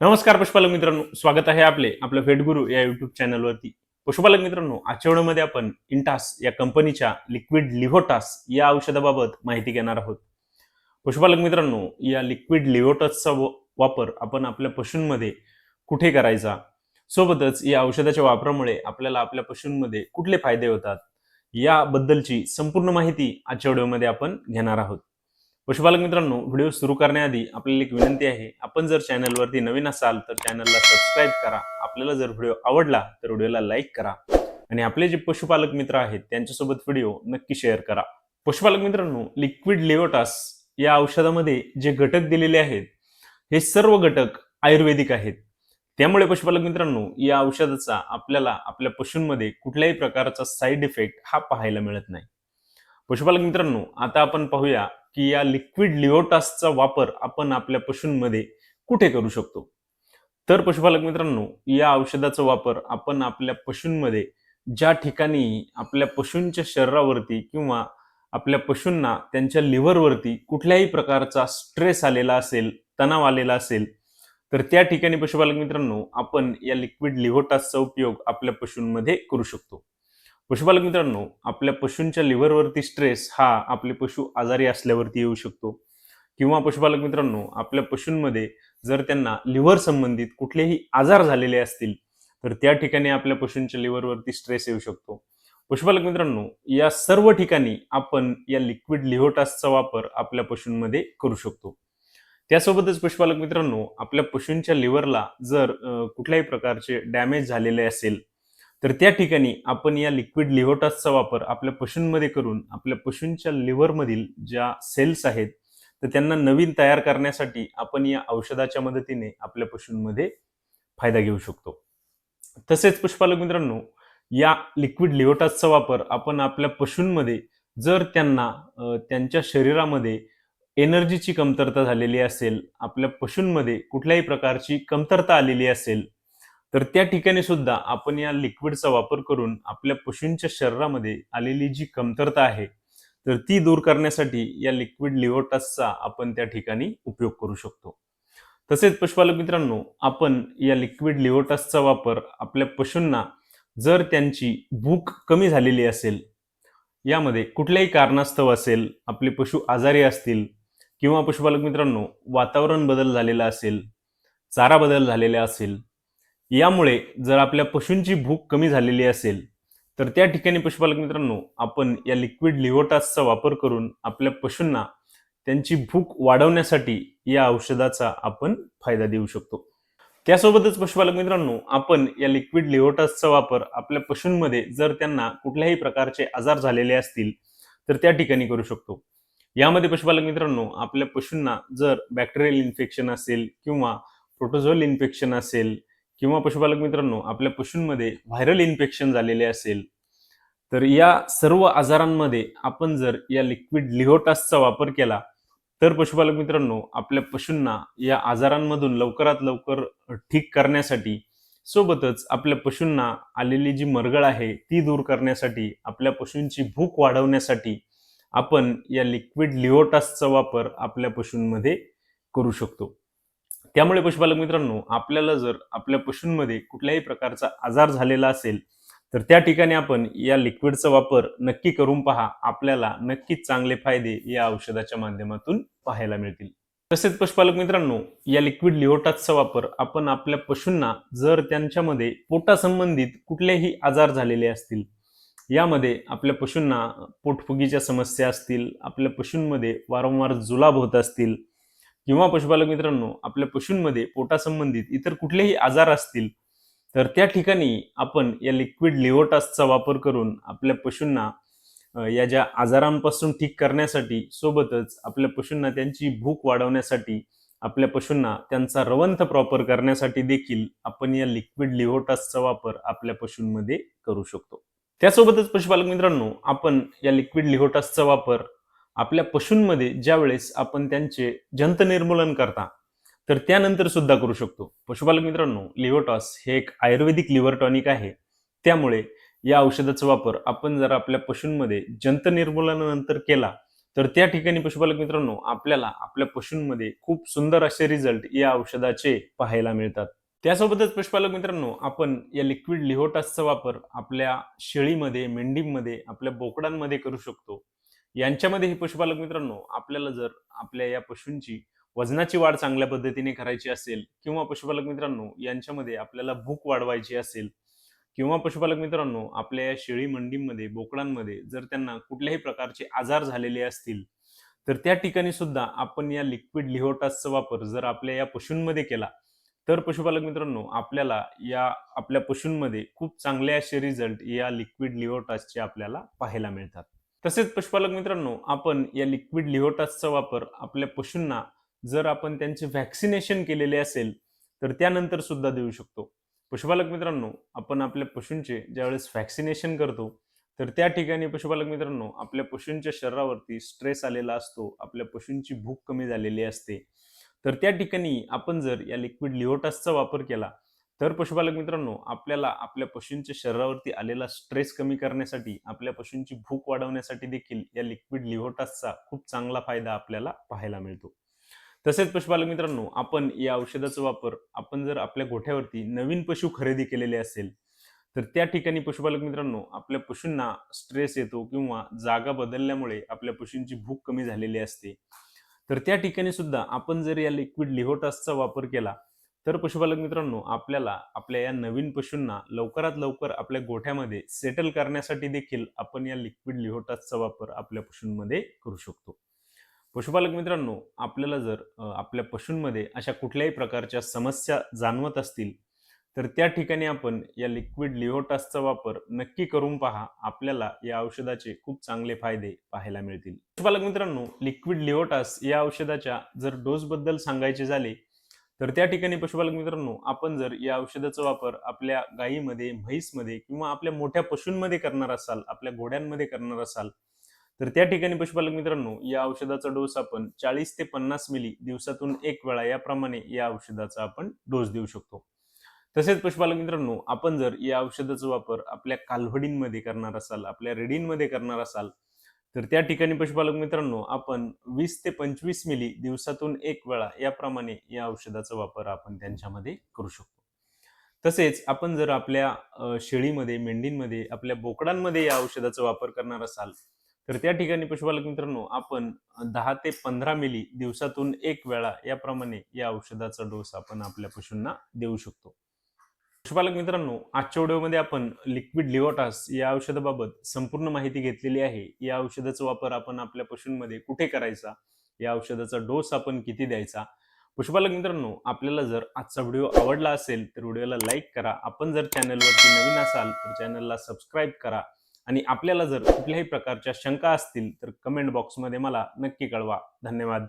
नमस्कार पशुपालक मित्रांनो स्वागत आहे आपले आपलं फेटगुरु या युट्यूब चॅनलवरती पशुपालक मित्रांनो आजच्या आपण इंटास या कंपनीच्या लिक्विड लिव्होटास या औषधाबाबत माहिती घेणार आहोत. पशुपालक मित्रांनो या लिक्विड लिव्होटासचा वापर आपण आपल्या पशूंमध्ये कुठे करायचा? सोबतच या औषधाच्या वापरामुळे आपल्याला आपल्या पशूंमध्ये कुठले फायदे होतात? याबद्दलची संपूर्ण माहिती आजच्या व्हिडिओमध्ये आपण घेणार आहोत. पशुपालक मित्रांनो व्हिडिओ सुरू करण्याआधी आपल्याला एक विनंती आहे आपण जर चॅनलवरती नवीन असाल तर चॅनलला सबस्क्राईब करा. आपल्याला जर व्हिडिओ आवडला तर व्हिडिओला लाईक करा आणि आपले जे पशुपालक मित्र आहेत त्यांच्यासोबत व्हिडिओ नक्की शेअर करा. पशुपालक मित्रांनो लिक्विड लिओटास या औषधामध्ये जे घटक दिलेले आहेत हे सर्व घटक आयुर्वेदिक आहेत. त्यामुळे पशुपालक मित्रांनो या औषधाचा आपल्याला आपल्या पशूंमध्ये कुठल्याही प्रकारचा साईड इफेक्ट हा पाहायला मिळत नाही. पशुपालक मित्रांनो आता आपण पाहूया की या लिक्विड लिओटासचा वापर आपण आपल्या पशूंमध्ये कुठे करू शकतो? तर पशुपालक मित्रांनो या औषधाचा वापर आपण आपल्या पशूंमध्ये ज्या ठिकाणी आपल्या पशूंच्या शरीरावरती किंवा आपल्या पशूंना त्यांच्या लिव्हरवरती कुठल्याही प्रकारचा स्ट्रेस आलेला असेल तणाव आलेला असेल तर त्या ठिकाणी पशुपालक मित्रांनो आपण या लिक्विड लिव्होटासचा उपयोग आपल्या पशूंमध्ये करू शकतो. पशुपालक मित्रांनो आपल्या पशूंच्या लिव्हरवरती स्ट्रेस हा आपले पशु आजारी असल्यावरती येऊ शकतो. किंवा पशुपालक मित्रांनो आपल्या पशूंमध्ये जर त्यांना लिव्हर संबंधित कुठलेही आजार झालेले असतील तर त्या ठिकाणी आपल्या पशूंच्या लिव्हरवरती स्ट्रेस येऊ शकतो. पशुपालक मित्रांनो या सर्व ठिकाणी आपण या लिक्विड लिव्होटासचा वापर आपल्या पशूंमध्ये करू शकतो. त्यासोबतच पशुपालक मित्रांनो आपल्या पशूंच्या लिव्हरला जर कुठल्याही प्रकारचे डॅमेज झालेले असेल तर त्या ठिकाणी आपण या लिक्विड लिव्होटासचा वापर आपल्या पशूंमध्ये करून आपल्या पशूंच्या लिव्हरमधील ज्या सेल्स आहेत तर त्यांना नवीन तयार करण्यासाठी आपण या औषधाच्या मदतीने आपल्या पशूंमध्ये फायदा घेऊ शकतो. तसेच पुष्पालक मित्रांनो या लिक्विड लिव्होटासचा वापर आपण आपल्या पशूंमध्ये जर त्यांना त्यांच्या शरीरामध्ये एनर्जीची कमतरता झालेली असेल आपल्या पशूंमध्ये कुठल्याही प्रकारची कमतरता आलेली असेल तर त्या ठिकाणी सुद्धा आपण या लिक्विडचा वापर करून आपल्या पशूंच्या शरीरामध्ये आलेली जी कमतरता आहे तर ती दूर करण्यासाठी या लिक्विड लिव्होटासचा आपण त्या ठिकाणी उपयोग करू शकतो. तसेच पशुपालक मित्रांनो आपण या लिक्विड लिव्होटासचा वापर आपल्या पशूंना जर त्यांची भूक कमी झालेली असेल यामध्ये कुठल्याही कारणास्तव असेल आपले पशु आजारी असतील किंवा पशुपालक मित्रांनो वातावरण बदल झालेला असेल चारा बदल झालेला असेल यामुळे जर आपल्या पशूंची भूक कमी झालेली असेल तर त्या ठिकाणी पशुपालक मित्रांनो आपण या लिक्विड लिव्होटासचा वापर करून आपल्या पशूंना त्यांची भूक वाढवण्यासाठी या औषधाचा आपण फायदा देऊ शकतो. त्यासोबतच पशुपालक मित्रांनो आपण या लिक्विड लिव्होटासचा वापर आपल्या पशूंमध्ये जर त्यांना कुठल्याही प्रकारचे आजार झालेले असतील तर त्या ठिकाणी करू शकतो. यामध्ये पशुपालक मित्रांनो आपल्या पशूंना जर बॅक्टेरियल इन्फेक्शन असेल किंवा प्रोटोझोल इन्फेक्शन असेल किंवा पशुपालक मित्रांनो आपल्या पशूंमध्ये व्हायरल इन्फेक्शन झालेले असेल तर या सर्व आजारांमध्ये आपण जर या लिक्विड लिव्होटासचा वापर केला तर पशुपालक मित्रांनो आपल्या पशूंना या आजारांमधून लवकरात लवकर ठीक करण्यासाठी सोबतच आपल्या पशूंना आलेली जी मरगळ आहे ती दूर करण्यासाठी आपल्या पशूंची भूक वाढवण्यासाठी आपण या लिक्विड लिव्होटासचा वापर आपल्या पशूंमध्ये करू शकतो. त्यामुळे पशुपालक मित्रांनो आपल्याला जर आपल्या पशूंमध्ये कुठल्याही प्रकारचा आजार झालेला असेल तर त्या ठिकाणी आपण या लिक्विडचा वापर नक्की करून पहा. आपल्याला नक्कीच चांगले फायदे या औषधाच्या माध्यमातून पाहायला मिळतील. तसेच पशुपालक मित्रांनो या लिक्विड लिओटाचा वापर आपण आपल्या पशूंना जर त्यांच्यामध्ये पोटासंबंधित कुठलेही आजार झालेले असतील यामध्ये आपल्या पशूंना पोटफुगीच्या समस्या असतील आपल्या पशूंमध्ये वारंवार जुलाब होत असतील किंवा पशुपालक मित्रांनो आपल्या पशूंमध्ये पोटासंबंधित इतर कुठलेही आजार असतील तर त्या ठिकाणी आपण या लिक्विड लिओटासचा वापर करून आपल्या पशूंना या ज्या आजारांपासून ठीक करण्यासाठी सोबतच आपल्या पशूंना त्यांची भूक वाढवण्यासाठी आपल्या पशूंना त्यांचा रवंथ प्रॉपर करण्यासाठी देखील आपण या लिक्विड लिव्होटासचा वापर आपल्या पशूंमध्ये करू शकतो. त्यासोबतच पशुपालक मित्रांनो आपण या लिक्विड लिव्होटासचा वापर आपल्या पशूंमध्ये ज्यावेळेस आपण त्यांचे जंत निर्मूलन करता तर त्यानंतर सुद्धा करू शकतो. पशुपालक मित्रांनो लिव्होटॉस हे एक आयुर्वेदिक लिव्हर टॉनिक आहे. त्यामुळे या औषधाचा वापर आपण जर आपल्या पशूंमध्ये जंत निर्मूलनानंतर केला तर त्या ठिकाणी पशुपालक मित्रांनो आपल्याला आपल्या पशूंमध्ये खूप सुंदर असे रिझल्ट या औषधाचे पाहायला मिळतात. त्यासोबतच पशुपालक मित्रांनो आपण या लिक्विड लिहोटासचा वापर आपल्या शेळीमध्ये मेंढीमध्ये आपल्या बोकडांमध्ये करू शकतो. यांच्यामध्ये हे पशुपालक मित्रांनो आपल्याला जर आपल्या या पशूंची वजनाची वाढ चांगल्या पद्धतीने करायची असेल किंवा पशुपालक मित्रांनो यांच्यामध्ये आपल्याला भूक वाढवायची असेल किंवा पशुपालक मित्रांनो आपल्या या शेळी मंडीमध्ये बोकडांमध्ये जर त्यांना कुठल्याही प्रकारचे आजार झालेले असतील तर त्या ठिकाणी सुद्धा आपण या लिक्विड लिहोटासचा वापर जर आपल्या या पशूंमध्ये केला तर पशुपालक मित्रांनो आपल्याला या आपल्या पशूंमध्ये खूप चांगले असे रिझल्ट या लिक्विड लिओटासचे आपल्याला पाहायला मिळतात. तसेच पशुपालक मित्रांनो आपण या लिक्विड लिहोटासचा वापर आपल्या पशूंना जर आपण त्यांचे व्हॅक्सिनेशन केलेले असेल तर त्यानंतर सुद्धा देऊ शकतो. पशुपालक मित्रांनो आपण आपल्या पशूंचे ज्यावेळेस व्हॅक्सिनेशन करतो तर त्या ठिकाणी पशुपालक मित्रांनो आपल्या पशूंच्या शरीरावरती स्ट्रेस आलेला असतो आपल्या पशूंची भूक कमी झालेली असते. तर त्या ठिकाणी आपण जर या लिक्विड लिओटासचा वापर केला तर पशुपालक मित्रांनो आपल्याला आपल्या पशूंच्या शरीरावरती आलेला स्ट्रेस कमी करण्यासाठी आपल्या पशूंची भूक वाढवण्यासाठी देखील या लिक्विड लिव्होटासचा खूप चांगला फायदा आपल्याला पाहायला मिळतो. तसेच पशुपालक मित्रांनो आपण या औषधाचा वापर आपण जर आपल्या गोठ्यावरती नवीन पशु खरेदी केलेले असेल तर त्या ठिकाणी पशुपालक मित्रांनो आपल्या पशूंना स्ट्रेस येतो किंवा जागा बदलल्यामुळे आपल्या पशूंची भूक कमी झालेली असते. तर त्या ठिकाणी सुद्धा आपण जर या लिक्विड लिहोटासचा वापर केला तर पशुपालक मित्रांनो आपल्याला आपल्या या नवीन पशूंना लवकरात लवकर आपल्या गोठ्यामध्ये सेटल करण्यासाठी देखील आपण या लिक्विड लिहोटाचा वापर आपल्या पशूंमध्ये करू शकतो. पशुपालक मित्रांनो आपल्याला जर आपल्या पशूंमध्ये अशा कुठल्याही प्रकारच्या समस्या जाणवत असतील तर त्या ठिकाणी आपण या लिक्विड लिओटासचा वापर नक्की करून पहा. आपल्याला या औषधाचे खूप चांगले फायदे पाहायला मिळतील. पशुपालक मित्रांनो लिक्विड लिओटास या औषधाच्या जर डोस बद्दल सांगायचे झाले तर त्या ठिकाणी पशुपालक मित्रांनो आपण जर या औषधाचा वापर आपल्या गायीमध्ये म्हैसमध्ये किंवा आपल्या मोठ्या पशूंमध्ये करणार असाल आपल्या घोड्यांमध्ये करणार असाल तर त्या ठिकाणी पशुपालक मित्रांनो या औषधाचा डोस आपण चाळीस ते पन्नास मिली दिवसातून एक वेळा याप्रमाणे या औषधाचा आपण डोस देऊ शकतो. तसेच पशुपालक मित्रांनो आपण जर या औषधाचा वापर आपल्या कालवडींमध्ये करणार असाल आपल्या रेडींमध्ये करणार असाल तर त्या ठिकाणी पशुपालक मित्रांनो आपण वीस ते पंचवीस मिली दिवसातून एक वेळा याप्रमाणे या औषधाचा वापर आपण त्यांच्यामध्ये करू शकतो. तसेच आपण जर आपल्या शेळीमध्ये मेंढींमध्ये आपल्या बोकडांमध्ये या औषधाचा वापर करणार असाल तर त्या ठिकाणी पशुपालक मित्रांनो आपण दहा ते पंधरा मिली दिवसातून एक वेळा याप्रमाणे या औषधाचा डोस आपण आपल्या पशूंना देऊ शकतो. पशुपालक मित्रांनो आजच्या व्हिडिओमध्ये आपण लिक्विड लिओटास या औषधाबाबत संपूर्ण माहिती घेतलेली आहे. या औषधाचा वापर आपण आपल्या पशूंमध्ये कुठे करायचा? या औषधाचा डोस आपण किती द्यायचा? पशुपालक मित्रांनो आपल्याला जर आजचा व्हिडिओ आवडला असेल तर व्हिडिओला लाईक करा. आपण जर चॅनलवरती नवीन असाल तर चॅनलला सबस्क्राईब करा. आणि आपल्याला जर कुठल्याही प्रकारच्या शंका असतील तर कमेंट बॉक्समध्ये मला नक्की कळवा. धन्यवाद.